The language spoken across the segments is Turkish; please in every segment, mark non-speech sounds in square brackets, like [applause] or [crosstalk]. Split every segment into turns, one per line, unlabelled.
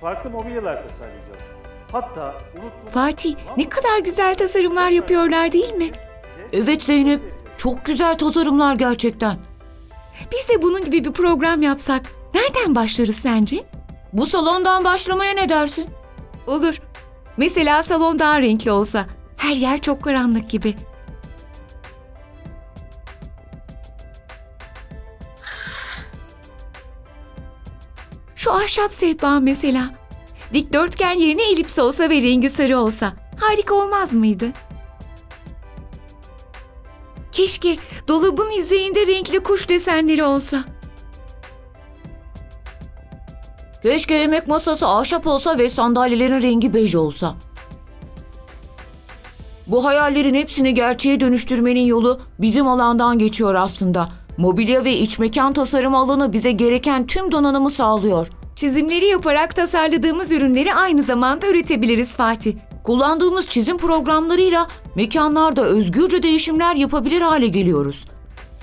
farklı mobilyalar tasarlayacağız. Hatta unuttuğunuz...
Fatih ne kadar güzel tasarımlar yapıyorlar değil mi?
Evet Zeynep, çok güzel tasarımlar gerçekten.
Biz de bunun gibi bir program yapsak nereden başlarız sence?
Bu salondan başlamaya ne dersin?
Olur. Mesela salon daha renkli olsa. Her yer çok karanlık gibi. Şu ahşap sehpa mesela. Dikdörtgen yerine elips olsa ve rengi sarı olsa. Harika olmaz mıydı? Keşke dolabın yüzeyinde renkli kuş desenleri olsa.
Keşke yemek masası ahşap olsa ve sandalyelerin rengi bej olsa. Bu hayallerin hepsini gerçeğe dönüştürmenin yolu bizim alandan geçiyor aslında. Mobilya ve iç mekan tasarım alanı bize gereken tüm donanımı sağlıyor.
Çizimleri yaparak tasarladığımız ürünleri aynı zamanda üretebiliriz Fatih.
Kullandığımız çizim programlarıyla mekanlarda özgürce değişimler yapabilir hale geliyoruz.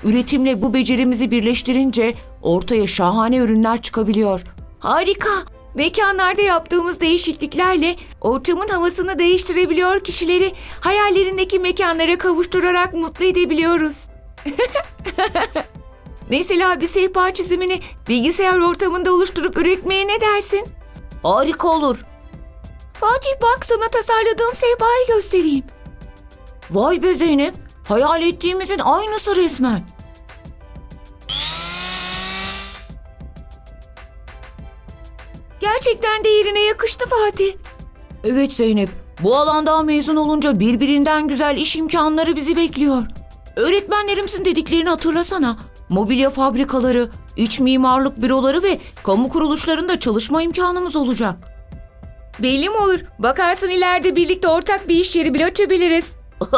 Üretimle bu becerimizi birleştirince ortaya şahane ürünler çıkabiliyor.
Harika! Mekanlarda yaptığımız değişikliklerle ortamın havasını değiştirebiliyor kişileri hayallerindeki mekanlara kavuşturarak mutlu edebiliyoruz. [laughs] Mesela bir sehpa çizimini bilgisayar ortamında oluşturup üretmeye ne dersin?
Harika olur.
Fatih bak sana tasarladığım sehpayı göstereyim.
Vay be Zeynep, hayal ettiğimizin aynısı resmen.
Gerçekten de yerine yakıştı Fatih.
Evet Zeynep, bu alandan mezun olunca birbirinden güzel iş imkanları bizi bekliyor. Öğretmenlerimizin dediklerini hatırlasana. Mobilya fabrikaları, iç mimarlık büroları ve kamu kuruluşlarında çalışma imkanımız olacak.
Belli mi olur? Bakarsın ileride birlikte ortak bir iş yeri bile açabiliriz. [laughs]